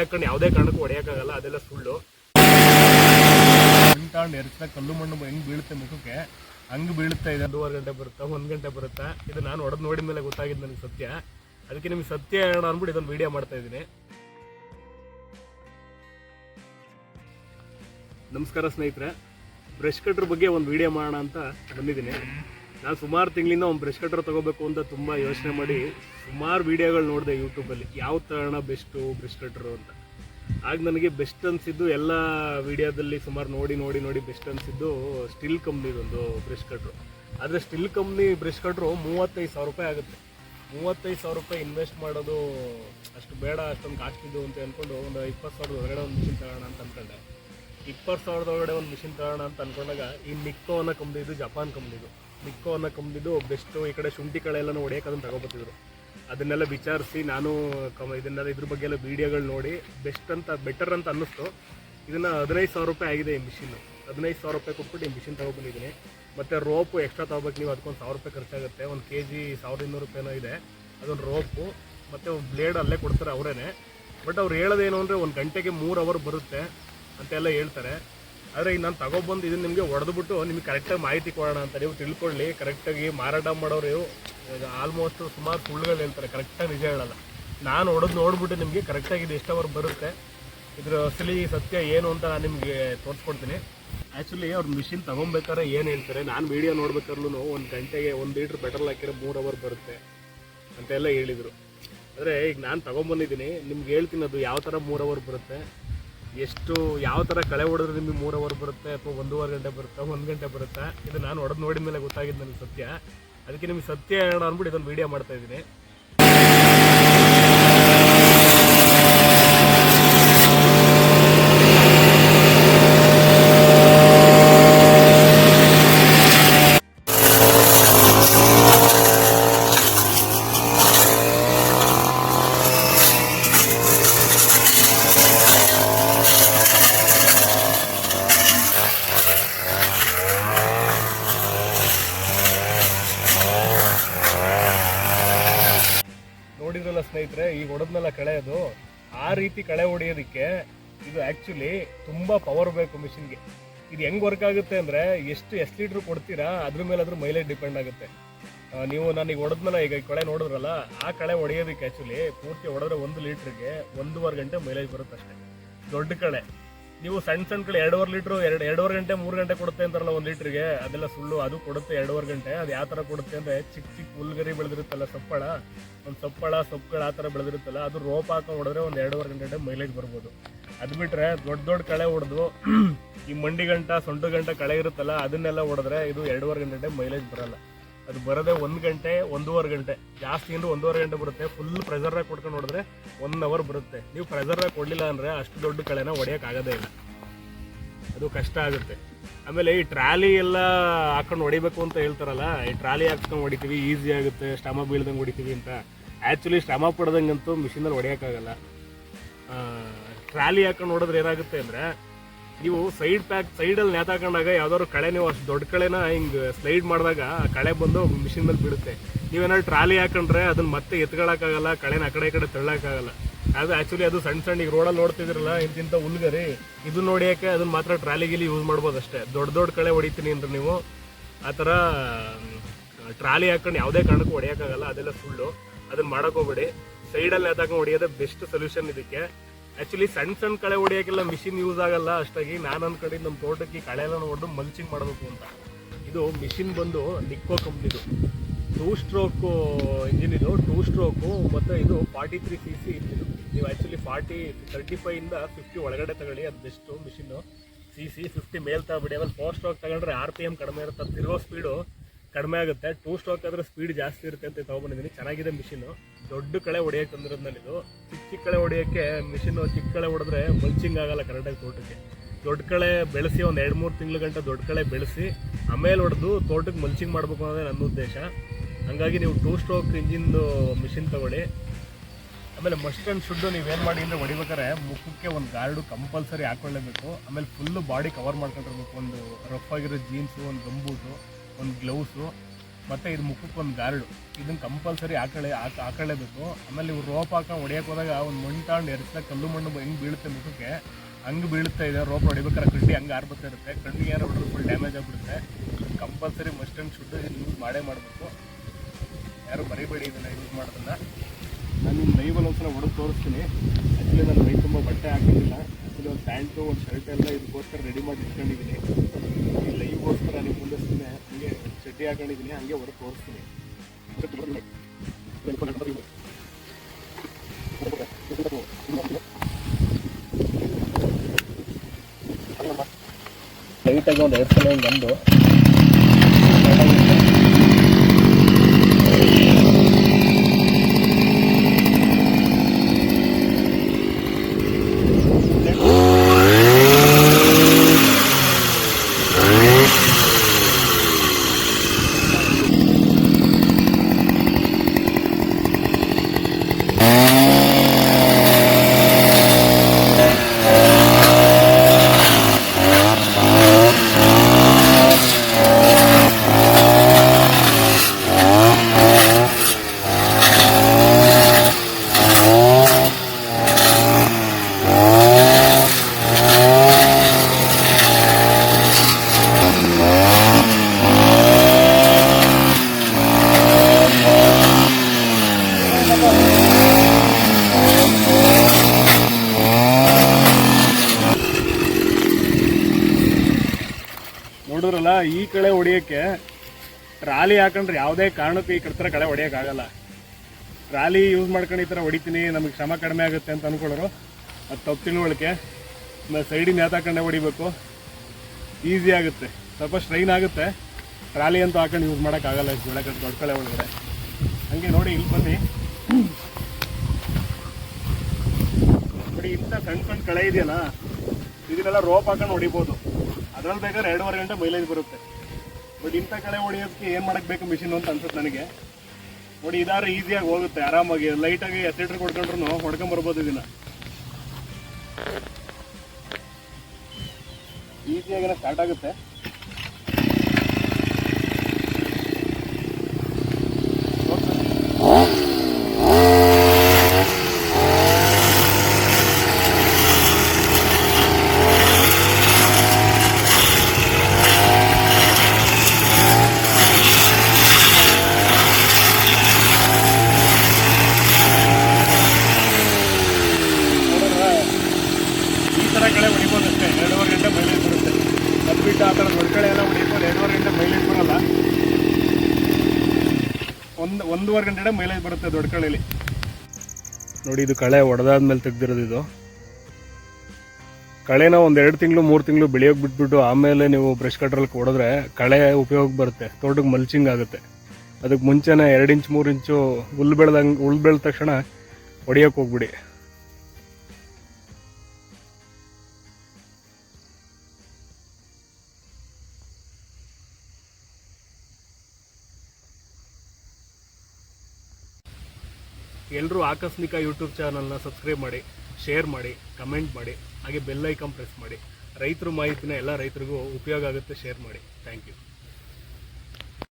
ಹಾಕೊಂಡು ಯಾವುದೇ ಕಾರಣಕ್ಕೂ ಹೊಡೆಯೋಕ್ಕಾಗಲ್ಲ ಅದೆಲ್ಲ ಸುಳ್ಳು. ಕಲ್ಲು ಮಣ್ಣು ಹೆಂಗ್ ಬೀಳುತ್ತೆ ಮುಖಕ್ಕೆ ಹಂಗೆ ಬೀಳುತ್ತಾ ಇದೆ. ಒಂದೂವರೆ ಗಂಟೆ ಬರುತ್ತಾ ಒಂದು ಗಂಟೆ ಬರುತ್ತಾ ಇದು ನಾನು ಹೊಡೆದು ನೋಡಿದ ಮೇಲೆ ಗೊತ್ತಾಗಿದ್ದು ನನಗೆ ಸತ್ಯ. ಅದಕ್ಕೆ ನಿಮ್ಗೆ ಸತ್ಯ ಹೇಳೋಣ ಅಂದ್ಬಿಟ್ಟು ಇದೊಂದು ವಿಡಿಯೋ ಮಾಡ್ತಾ ಇದ್ದೀನಿ. ನಮಸ್ಕಾರ ಸ್ನೇಹಿತರೆ ಬ್ರಷ್ ಕಟ್ರ್ ಬಗ್ಗೆ ಒಂದು ವಿಡಿಯೋ ಮಾಡೋಣ ಅಂತ ಬಂದಿದ್ದೀನಿ. ನಾನು ಸುಮಾರು ತಿಂಗಳಿಂದ ಒಂದು ಬ್ರಷ್ ಕಟ್ರ್ ತಗೋಬೇಕು ಅಂತ ತುಂಬ ಯೋಚನೆ ಮಾಡಿ ಸುಮಾರು ವೀಡಿಯೋಗಳು ನೋಡಿದೆ ಯೂಟ್ಯೂಬಲ್ಲಿ ಯಾವ ತಗೋಣ ಬೆಸ್ಟು ಬ್ರಷ್ ಕಟ್ರು ಅಂತ. ಆಗ ನನಗೆ ಬೆಸ್ಟ್ ಅನಿಸಿದ್ದು ಎಲ್ಲ ವೀಡಿಯೋದಲ್ಲಿ ಸುಮಾರು ನೋಡಿ ನೋಡಿ ನೋಡಿ ಬೆಸ್ಟ್ ಅನಿಸಿದ್ದು ಸ್ಟಿಲ್ ಕಂಪ್ನಿದೊಂದು ಬ್ರಷ್ ಕಟ್ರು. ಆದರೆ ಸ್ಟಿಲ್ ಕಂಪ್ನಿ ಬ್ರಷ್ ಕಟ್ರು ಮೂವತ್ತೈದು ಸಾವಿರ ರೂಪಾಯಿ ಆಗುತ್ತೆ. ಮೂವತ್ತೈದು ಸಾವಿರ ರೂಪಾಯಿ ಇನ್ವೆಸ್ಟ್ ಮಾಡೋದು ಅಷ್ಟು ಬೇಡ, ಅಷ್ಟೊಂದು ಕಾಸ್ಟ್ಲಿದು ಅಂತ ಅಂದ್ಕೊಂಡು ಒಂದು ಇಪ್ಪತ್ತು ಸಾವಿರದ ಹೊರಗಡೆ ಒಂದು ಮಿಷಿನ್ ತಗೋಣ ಅಂತ ಅಂದ್ಕೊಂಡೆ ಇಪ್ಪತ್ತು ಸಾವಿರದ ಒಳಗಡೆ ಒಂದು ಮಿಷಿನ್ ತಗೋಣ ಅಂತ ಅಂದ್ಕೊಂಡಾಗ ಈ ನಿಕ್ಕೋ ಅನ್ನೋ ಕಂಪ್ನಿದು ಜಪಾನ್ ಕಂಪ್ನಿದು ನಿಕ್ಕೋ ಅನ್ನೋ ಕಂಪ್ನಿದು ಬೆಸ್ಟು, ಈ ಕಡೆ ಶುಂಠಿ ಕಳೆ ಎಲ್ಲ ಹೊಡೆಯೋಕೆ ತಗೊಬತ್ತಿದ್ರು. ಅದನ್ನೆಲ್ಲ ವಿಚಾರಿಸಿ ನಾನು ಕಮ ಇದನ್ನೆಲ್ಲ ಇದ್ರ ಬಗ್ಗೆ ಎಲ್ಲ ವೀಡಿಯೋಗಳು ನೋಡಿ ಬೆಸ್ಟ್ ಅಂತ ಬೆಟರ್ ಅಂತ ಅನ್ನಿಸ್ತು. ಇದನ್ನು ಹದಿನೈದು ಸಾವಿರ ರೂಪಾಯಿ ಆಗಿದೆ ಈ ಮಿಷಿನ್ನು ಹದಿನೈದು ಸಾವಿರ ರೂಪಾಯಿ ಕೊಟ್ಬಿಟ್ಟು ಈ ಮಿಷಿನ್ ತಗೊಬಂದಿದ್ದೀನಿ. ಮತ್ತು ರೋಪು ಎಕ್ಸ್ಟ್ರಾ ತಗೋಬೇಕು ನೀವು, ಅದಕ್ಕೊಂದು ಸಾವಿರ ರೂಪಾಯಿ ಖರ್ಚಾಗುತ್ತೆ. ಒಂದು ಕೆ ಜಿ ಸಾವಿರದ ಇನ್ನೂರು ರೂಪಾಯಿನೋ ಇದೆ. ಅದೊಂದು ರೋಪು ಮತ್ತು ಒಂದು ಬ್ಲೇಡ್ ಅಲ್ಲೇ ಕೊಡ್ತಾರೆ ಅವರೇ ಬಟ್ ಅವ್ರು ಹೇಳೋದೇನು ಅಂದರೆ ಒಂದು ಗಂಟೆಗೆ ಮೂರು ಅವರ್ ಬರುತ್ತೆ. ಅಂತೆಲ್ಲ ಹೇಳ್ತಾರೆ. ಆದರೆ ಈಗ ನಾನು ತಗೊಬಂದು ಇದನ್ನು ನಿಮಗೆ ಹೊಡೆದ್ಬಿಟ್ಟು ನಿಮಗೆ ಕರೆಕ್ಟಾಗಿ ಮಾಹಿತಿ ಕೊಡೋಣ ಅಂತ ನೀವು ತಿಳ್ಕೊಳ್ಳಿ. ಕರೆಕ್ಟಾಗಿ ಮಾರಾಟ ಮಾಡೋರು ಈಗ ಆಲ್ಮೋಸ್ಟ್ ಸುಮಾರು ಸುಳ್ಳುಗಳು ಹೇಳ್ತಾರೆ. ಕರೆಕ್ಟಾಗಿ ನಿಜ ಹೇಳಲ್ಲ. ನಾನು ಹೊಡೆದು ನೋಡಿಬಿಟ್ಟು ನಿಮಗೆ ಕರೆಕ್ಟಾಗಿ ಇದು ಎಷ್ಟು ಅವರ್ ಬರುತ್ತೆ. ಇದ್ರ ಅಸಲಿ ಸತ್ಯ ಏನು ಅಂತ ನಾನು ನಿಮಗೆ ತೋರಿಸ್ಕೊಡ್ತೀನಿ. ಆ್ಯಕ್ಚುಲಿ ಅವ್ರ ಮಿಷಿನ್ ತೊಗೊಬೇಕಾದ್ರೆ ಏನು ಹೇಳ್ತಾರೆ? ನಾನು ವೀಡಿಯೋ ನೋಡ್ಬೇಕಾದ್ರೂ ಒಂದು ಗಂಟೆಗೆ ಒಂದು ಲೀಟ್ರ್ ಪೆಟ್ರೋಲ್ ಹಾಕಿದ್ರೆ ಮೂರು ಅವರ್ ಬರುತ್ತೆ ಅಂತೆಲ್ಲ ಹೇಳಿದರು. ಆದರೆ ಈಗ ನಾನು ತೊಗೊಂಬಂದಿದ್ದೀನಿ. ನಿಮ್ಗೆ ಹೇಳ್ತೀನಿ ಅದು ಯಾವ ಥರ ಮೂರು ಅವರ್ ಬರುತ್ತೆ. ಎಷ್ಟು ಯಾವ ಥರ ಕಳೆ ಹೊಡೆದ್ರೆ ನಿಮಗೆ ಮೂರು ಅವರ್ ಬರುತ್ತೆ ಅಥವಾ ಒಂದೂವರೆ ಗಂಟೆ ಬರುತ್ತಾ, ಒಂದು ಗಂಟೆ ಬರುತ್ತಾ ಇದು ನಾನು ಹೊಡೆದು ನೋಡಿದ ಮೇಲೆ ಗೊತ್ತಾಗಿದ್ದು ನನಗೆ ಸತ್ಯ. ಅದಕ್ಕೆ ನಿಮಗೆ ಸತ್ಯ ಹೇಳೋಣ ಅಂದ್ಬಿಟ್ಟು ಇದೊಂದು ವೀಡಿಯೋ ಮಾಡ್ತಾ ಇದ್ದೀನಿ. ಸ್ನೇಹಿತರೆ ಈಗ ಹೊಡೆದ್ನೆಲ್ಲ ಕಳೆ ಅದು. ಆ ರೀತಿ ಕಳೆ ಹೊಡೆಯೋದಕ್ಕೆ ಇದು ಆಕ್ಚುಲಿ ತುಂಬಾ ಪವರ್ ಬೇಕು ಮಿಷಿನ್ಗೆ ಇದು ಹೆಂಗ್ ವರ್ಕ್ ಆಗುತ್ತೆ ಅಂದ್ರೆ ಎಷ್ಟು ಎಷ್ಟು ಲೀಟ್ರ್ ಕೊಡ್ತೀರಾ, ಅದ್ರ ಮೇಲೆ ಅದ್ರ ಮೈಲೇಜ್ ಡಿಪೆಂಡ್ ಆಗುತ್ತೆ ನೀವು ನಾನು ಈಗ ಹೊಡೆದ್ನಲ್ಲ, ಈಗ ಕಳೆ ನೋಡಿದ್ರಲ್ಲ, ಆ ಕಳೆ ಹೊಡೆಯೋದಕ್ಕೆ ಆಕ್ಚುಲಿ ಪೂರ್ತಿ ಹೊಡೆದ್ರೆ ಒಂದು ಲೀಟ್ರಿಗೆ ಒಂದೂವರೆ ಗಂಟೆ ಮೈಲೇಜ್ ಬರುತ್ತೆ ಅಷ್ಟೇ. ದೊಡ್ಡ ಕಳೆ. ನೀವು ಸಣ್ಣ ಸಣ್ಣ ಕಡೆ ಎರಡೂವರೆ ಲೀಟ್ರು, ಎರಡು, ಎರಡೂವರೆ ಗಂಟೆ, ಮೂರು ಗಂಟೆ ಕೊಡುತ್ತೆ ಅಂತಾರಲ್ಲ ಒಂದು ಲೀಟ್ರಿಗೆ, ಅದೆಲ್ಲ ಸುಳ್ಳು, ಅದು ಕೊಡುತ್ತೆ ಎರಡೂವರೆ ಗಂಟೆ, ಅದು ಯಾವ ಥರ ಕೊಡುತ್ತೆ ಅಂದರೆ ಚಿಕ್ಕ ಚಿಕ್ಕ ಹುಲ್ಗರಿ ಬೆಳೆದಿರುತ್ತಲ್ಲ ಸಪ್ಪಳ, ಒಂದು ಸಪ್ಪಳ, ಸೊಪ್ಪುಗಳು ಆ ಥರ ಬೆಳೆದಿರುತ್ತಲ್ಲ, ಅದು ರೋಪ್ ಹಾಕೊಂಡು ಹೊಡೆದ್ರೆ ಒಂದು ಎರಡೂವರೆ ಗಂಟೆ ಮೈಲೇಜ್ ಬರ್ಬೋದು. ಅದು ಬಿಟ್ಟರೆ ದೊಡ್ಡ ದೊಡ್ಡ ಕಳೆ ಹೊಡೆದು ಈ ಮಂಡಿ ಗಂಟ, ಸೊಂಟು ಗಂಟ ಕಳೆ ಇರುತ್ತಲ್ಲ, ಅದನ್ನೆಲ್ಲ ಹೊಡೆದ್ರೆ ಇದು ಎರಡೂವರೆ ಗಂಟೆ ಮೈಲೇಜ್ ಬರಲ್ಲ. ಅದು ಬರೋದೇ ಒಂದು ಗಂಟೆ, ಒಂದೂವರೆ ಗಂಟೆ. ಜಾಸ್ತಿ ಅಂದ್ರೆ ಒಂದೂವರೆ ಗಂಟೆ ಬರುತ್ತೆ. ಫುಲ್ ಪ್ರೆಷರ್ನಾಗ ಕೊಟ್ಕೊಂಡು ನೋಡಿದ್ರೆ ಒನ್ ಅವರ್ ಬರುತ್ತೆ. ನೀವು ಪ್ರೆಸರ್ರಾಗಿ ಕೊಡಲಿಲ್ಲ ಅಂದರೆ ಅಷ್ಟು ದೊಡ್ಡ ಕಳೆನ ಹೊಡೆಯೋಕ್ಕಾಗೋದೇ ಇಲ್ಲ. ಅದು ಕಷ್ಟ ಆಗುತ್ತೆ. ಆಮೇಲೆ ಈ ಟ್ರಾಲಿ ಎಲ್ಲ ಹಾಕೊಂಡು ಹೊಡಿಬೇಕು ಅಂತ ಹೇಳ್ತಾರಲ್ಲ, ಈ ಟ್ರಾಲಿ ಹಾಕ್ಸ್ಕೊಂಡು ಹೊಡಿತೀವಿ, ಈಸಿ ಆಗುತ್ತೆ, ಶ್ರಮ ಬೀಳ್ದಂಗೆ ಹೊಡಿತೀವಿ ಅಂತ. ಆ್ಯಕ್ಚುಲಿ ಶ್ರಮ ಪಡ್ದಂಗಂತೂ ಮಿಷಿನಲ್ಲಿ ಹೊಡೆಯೋಕ್ಕಾಗಲ್ಲ ಟ್ರಾಲಿ ಹಾಕೊಂಡು ಹೊಡೆದ್ರೆ ಏನಾಗುತ್ತೆ ಅಂದರೆ ನೀವು ಸೈಡ್ ಪ್ಯಾಕ್ ಸೈಡಲ್ಲಿ ನೇತಾಕೊಂಡಾಗ ಯಾವ್ದಾದ್ರು ಕಳೆ ನೀವು ಅಷ್ಟು ದೊಡ್ಡ ಕಳೆನ ಹಿಂಗೆ ಸ್ಲೈಡ್ ಮಾಡಿದಾಗ ಆ ಕಳೆ ಬಂದು ಮಿಷಿನ್ ಮೇಲೆ ಬೀಳುತ್ತೆ. ನೀವೇನಾದ್ರು ಟ್ರಾಲಿ ಹಾಕೊಂಡ್ರೆ ಅದನ್ನ ಮತ್ತೆ ಎತ್ಕೊಳಕ್ಕಾಗಲ್ಲ, ಕಳೆನ ಆ ಕಡೆ ಈ ಕಡೆ ತಳ್ಳೋಕ್ಕಾಗಲ್ಲ. ಅದು ಆ್ಯಕ್ಚುಲಿ ಅದು ಸಣ್ಣ ಸಣ್ಣ ಈಗ ರೋಡಲ್ಲಿ ನೋಡ್ತಿದ್ರಲ್ಲ ಇಂತಿಂಥ ಹುಲ್ಗರಿ ಇದು ನೋಡಿಯೋಕೆ ಅದನ್ನ ಮಾತ್ರ ಟ್ರಾಲಿಗಿಲಿ ಯೂಸ್ ಮಾಡ್ಬೋದು ಅಷ್ಟೇ. ದೊಡ್ಡ ದೊಡ್ಡ ಕಳೆ ಹೊಡಿತೀನಿ ಅಂದ್ರೆ ನೀವು ಆ ಥರ ಟ್ರಾಲಿ ಹಾಕೊಂಡು ಯಾವುದೇ ಕಾರಣಕ್ಕೂ ಹೊಡಿಯೋಕ್ಕಾಗಲ್ಲ, ಅದೆಲ್ಲ ಸುಳ್ಳು ಅದನ್ನ ಮಾಡೋಕ್ಕೋಗ್ಬೇಡಿ ಸೈಡಲ್ಲಿ ನೇತಾಕೊಂಡು ಹೊಡಿಯೋದೇ ಬೆಸ್ಟ್ ಸೊಲ್ಯೂಷನ್ ಇದಕ್ಕೆ. ಆ್ಯಕ್ಚುಲಿ ಸಣ್ಣ ಸಣ್ಣ ಕಳೆ ಹೊಡಿಯೋಕ್ಕೆಲ್ಲ ಮಿಷಿನ್ ಯೂಸ್ ಆಗಲ್ಲ. ಅಷ್ಟಾಗಿ ನಾನು ಕಡೆ ನಮ್ಮ ತೋಟಕ್ಕೆ ಕಳೆ ಎಲ್ಲ ಹೊಡೆದು ಮಲ್ಚಿಂಗ್ ಮಾಡಬೇಕು ಅಂತ. ಇದು ಮಿಷಿನ್ ಬಂದು ನಿಕ್ಕೋ ಕಂಪ್ನಿದು ಟೂ ಸ್ಟ್ರೋಕು ಇಂಜಿನ್ ಇದು ಟೂ ಸ್ಟ್ರೋಕು ಮತ್ತು ಇದು forty three C C engine ನೀವು ಆ್ಯಕ್ಚುಲಿ ಫಾರ್ಟಿ ತರ್ಟಿ ಫೈವಿಂದ ಫಿಫ್ಟಿ ಒಳಗಡೆ ತಗೊಳ್ಳಿ. ಅದು best machine C C fifty ಮೇಲ್ ತಗೊಬಿಡಿ. ಆಮೇಲೆ ಫೋರ್ ಸ್ಟ್ರೋಕ್ ತಗೊಂಡ್ರೆ ಆರ್ ಪಿ ಎಂ ಕಡಿಮೆ ಇರುತ್ತೆ. ತಿರುಗೋ ಸ್ಪೀಡು ಕಡಿಮೆ ಆಗುತ್ತೆ. ಟೂ ಸ್ಟ್ರೋಕ್ ಆದರೆ ಸ್ಪೀಡ್ ಜಾಸ್ತಿ ಇರುತ್ತೆ ಅಂತ ತೊಗೊಂಡಿದ್ದೀನಿ ಚೆನ್ನಾಗಿದೆ ಮಿಷಿನು ದೊಡ್ಡ ಕಳೆ ಹೊಡಿಯೋಕೆ ತಂದಿರೋದ್ನಲ್ಲಿ ಇದು. ಚಿಕ್ಕ ಚಿಕ್ಕ ಕಳೆ ಹೊಡೆಯೋಕ್ಕೆ ಮಿಷಿನ್ ಚಿಕ್ಕ ಕಳೆ ಹೊಡೆದ್ರೆ ಮಲ್ಚಿಂಗ್ ಆಗಲ್ಲ ಕರೆಕ್ಟಾಗಿ ತೋಟಕ್ಕೆ. ದೊಡ್ಡ ಕಳೆ ಬೆಳೆಸಿ ಒಂದು ಎರಡು ಮೂರು ತಿಂಗಳ ಗಂಟೆ ದೊಡ್ಡ ಕಳೆ ಬೆಳೆಸಿ ಆಮೇಲೆ ಹೊಡೆದು ತೋಟಕ್ಕೆ ಮಲ್ಚಿಂಗ್ ಮಾಡಬೇಕು ಅನ್ನೋದೇ ನನ್ನ ಉದ್ದೇಶ. ಹಂಗಾಗಿ ನೀವು ಟೂ ಸ್ಟ್ರೋಕ್ ಇಂಜಿನ್ದು ಮಿಷಿನ್ ತೊಗೊಳ್ಳಿ. ಆಮೇಲೆ ಮಸ್ಟ್ ಆ್ಯಂಡ್ ಶುಡ್ಡು ನೀವೇನು ಮಾಡಿ ಅಂದರೆ ಹೊಡಿಬೇಕಾದ್ರೆ ಮುಖಕ್ಕೆ ಒಂದು ಗಾರ್ಡು ಕಂಪಲ್ಸರಿ ಹಾಕೊಳ್ಳೇಬೇಕು. ಆಮೇಲೆ ಫುಲ್ಲು ಬಾಡಿ ಕವರ್ ಮಾಡ್ಕೊಂಡಿರ್ಬೇಕು. ಒಂದು ರಫ್ ಆಗಿರೋ ಜೀನ್ಸು ಒಂದು ಗಂಬೂಟು ಒಂದು ಗ್ಲೌಸು ಮತ್ತು ಇದು ಮುಖಕ್ಕೆ ಒಂದು ಗಾರ್ಡು. ಇದನ್ನು ಕಂಪಲ್ಸರಿ ಹಾಕಳೆ ಹಾಕ ಹಾಕೊಳ್ಳೇಬೇಕು ಆಮೇಲೆ ಇವ್ರು ರೋಪ್ ಹಾಕೊಂಡು ಹೊಡಿಯೋಕೆ ಹೋದಾಗ ಒಂದು ಮಣ್ಣು ತಗೊಂಡು ಎರಿಸಿದಾಗ ಕಲ್ಲು ಮಣ್ಣು ಹೆಂಗೆ ಬೀಳುತ್ತೆ ಮುಖಕ್ಕೆ, ಹಂಗೆ ಬೀಳುತ್ತಾ ಇದೆ ರೋಪ್ ಹೊಡಿಬೇಕಾದ್ರೆ ಕಡ್ಡಿ ಹಂಗೆ ಆರ್ಬತ್ತಾ ಇರುತ್ತೆ. ಕಣ್ಣಿಗೆ ಏನಾರು ಹೊಡೆದ್ರೆ ಫುಲ್ ಡ್ಯಾಮೇಜ್ ಆಗಿಬಿಡುತ್ತೆ. Compulsory must and should use ಮಾಡೇ ಮಾಡಬೇಕು. ಯಾರು ಬರೀಬೇಡಿ ಇದನ್ನು ಯೂಸ್ ಮಾಡೋದನ್ನ. ನಾನು ನಿಮ್ಮ ಲೈವಲ್ಲಿ ಒಂದ್ಸಲ ಹೊಡೆದು ತೋರಿಸ್ತೀನಿ. ಆ್ಯಕ್ಚುಲಿ ನಾನು ಮೈ ತುಂಬ ಬಟ್ಟೆ ಹಾಕಿಲ್ಲ ಆ್ಯಕ್ಚುಲಿ ಒಂದು ಪ್ಯಾಂಟು, ಒಂದು ಶರ್ಟ್ ಎಲ್ಲ ಇದಕ್ಕೋಸ್ಕರ ರೆಡಿ ಮಾಡಿ ಇಟ್ಕೊಂಡಿದ್ದೀನಿ ಈ ಲೈವ್ಗೋಸ್ಕರ ನಿಮ್ಮ ಮುಂದೆ ಸುಮ್ಮನೆ ಹಂಗೆ ಚಡ್ಡಿ ಹಾಕೊಂಡಿದ್ದೀನಿ ಹಂಗೆ ಹೊರಗೆ ತೋರಿಸ್ತೀನಿ. ಲೈಟಾಗಿ ಒಂದು ಎರಡು ಬಂದು ನೋಡಿದ್ರಲ್ಲ ಈ ಕಡೆ ಹೊಡಿಯೋಕ್ಕೆ ಟ್ರಾಲಿ ಹಾಕೊಂಡ್ರೆ ಯಾವುದೇ ಕಾರಣಕ್ಕೂ ಈ ಕಡೆ ಕಡೆ ಹೊಡಿಯೋಕ್ಕಾಗಲ್ಲ ಟ್ರಾಲಿ ಯೂಸ್ ಮಾಡ್ಕೊಂಡು ಈ ಥರ ಹೊಡಿತೀನಿ, ನಮಗೆ ಶ್ರಮ ಕಡಿಮೆ ಆಗುತ್ತೆ ಅಂತ ಅಂದ್ಕೊಳ್ಳೋರು ಅದು ತಪ್ಪು ತಿಳುವಳಿಕೆ. ಸೈಡಿನ ಯಾತಾಕೊಂಡೆ ಹೊಡಿಬೇಕು. ಈಸಿ ಆಗುತ್ತೆ. ಸ್ವಲ್ಪ ಸ್ಟ್ರೈನ್ ಆಗುತ್ತೆ. ಟ್ರಾಲಿ ಅಂತೂ ಹಾಕೊಂಡು ಯೂಸ್ ಮಾಡೋಕ್ಕಾಗಲ್ಲ ಇಷ್ಟು ಬೆಳೆ ದೊಡ್ಡ ಕಳೆ ಒಳಗಡೆ. ಹಂಗೆ ನೋಡಿ ಇಲ್ಲಿ ಬನ್ನಿ. ನೋಡಿ, ಇಂಥ ಸಣ್ಣ ಸಣ್ಣ ಕಳೆ ಇದೆಯಲ್ಲ, ಇದನ್ನೆಲ್ಲ ರೋಪ್ ಹಾಕೊಂಡು ಹೊಡಿಬೋದು. ಅದ್ರಲ್ಲಿ ಬೇಕಾದ್ರೆ ಎರಡೂವರೆ ಗಂಟೆ ಮೈಲೇಜ್ ಬರುತ್ತೆ. ಬಟ್ ಇಂಥ ಕಡೆ ಹೊಡಿಯೋದಕ್ಕೆ ಏನು ಮಾಡಕ್ಕೆ ಬೇಕು ಮಿಷಿನ್ ಅಂತ ಅನ್ಸುತ್ತೆ ನನಗೆ. ನೋಡಿ, ಇದಾದ್ರೆ ಈಸಿಯಾಗಿ ಹೋಗುತ್ತೆ, ಆರಾಮಾಗಿ ಲೈಟಾಗಿ ಎಸಿಟ್ರ್ ಕೊಡ್ಕೊಂಡ್ರು ಹೊಡ್ಕೊಂಬರ್ಬೋದು ಇದನ್ನ. ಈಸಿಯಾಗಿ ಸ್ಟಾರ್ಟ್ ಆಗುತ್ತೆ. ನೋಡಿದ್ರೆ ಈ ಥರ ಕಡೆ ಹೊಡಿಬೋದು ಅಷ್ಟೇ ಎರಡೂವರೆ ಗಂಟೆ ಮೈಲೇಜ್ ಬರುತ್ತೆ ಬಿಟ್ಟು ಆ ಥರ ದೊಡ್ಡ ಕಡೆ ಎಲ್ಲ ಹೊಡಿಯೋದು ಗಂಟೆ ಮೈಲೇಜ್ ಬರಲ್ಲ. ಒಂದು, ಒಂದೂವರೆ ಗಂಟೆ ಮೈಲೇಜ್ ಬರುತ್ತೆ ದೊಡ್ಡ ಕಳೆಯಲ್ಲಿ ನೋಡಿ, ಇದು ಕಳೆ ಒಡೆದಾದ್ಮೇಲೆ ತೆಗ್ದಿರೋದು ಇದು. ಕಳೆನ ಒಂದು ಎರಡು ತಿಂಗಳು, ಮೂರು ತಿಂಗಳು ಬೆಳೆಯೋಕೆ ಬಿಟ್ಬಿಟ್ಟು ಆಮೇಲೆ ನೀವು ಬ್ರಷ್ ಕಟ್ರಲ್ಲಿ ಕೊಡಿದ್ರೆ ಕಳೆ ಉಪಯೋಗ ಬರುತ್ತೆ, ತೋಟಕ್ಕೆ ಮಲ್ಚಿಂಗ್ ಆಗುತ್ತೆ. ಅದಕ್ಕೆ ಮುಂಚೆನೇ ಎರಡು ಇಂಚ್, ಮೂರು ಇಂಚು ಹುಲ್ಲು ಬೆಳೆದಂಗೆ, ಹುಲ್ಲು ಬೆಳೆದ ತಕ್ಷಣ ಹೊಡಿಯೋಕೆ ಹೋಗ್ಬಿಡಿ. ಎಲ್ಲರೂ ಆಕಸ್ಮಿಕ ಯೂಟ್ಯೂಬ್ ಚಾನಲ್ನ ಸಬ್ಸ್ಕ್ರೈಬ್ ಮಾಡಿ ಶೇರ್ ಮಾಡಿ ಕಮೆಂಟ್ ಮಾಡಿ, ಹಾಗೆ ಬೆಲ್ ಐಕಾನ್ ಪ್ರೆಸ್ ಮಾಡಿ. ರೈತರ ಮಾಹಿತಿನ ಎಲ್ಲ ರೈತರಿಗೂ ಉಪಯೋಗ ಆಗುತ್ತೆ ಶೇರ್ ಮಾಡಿ. Thank you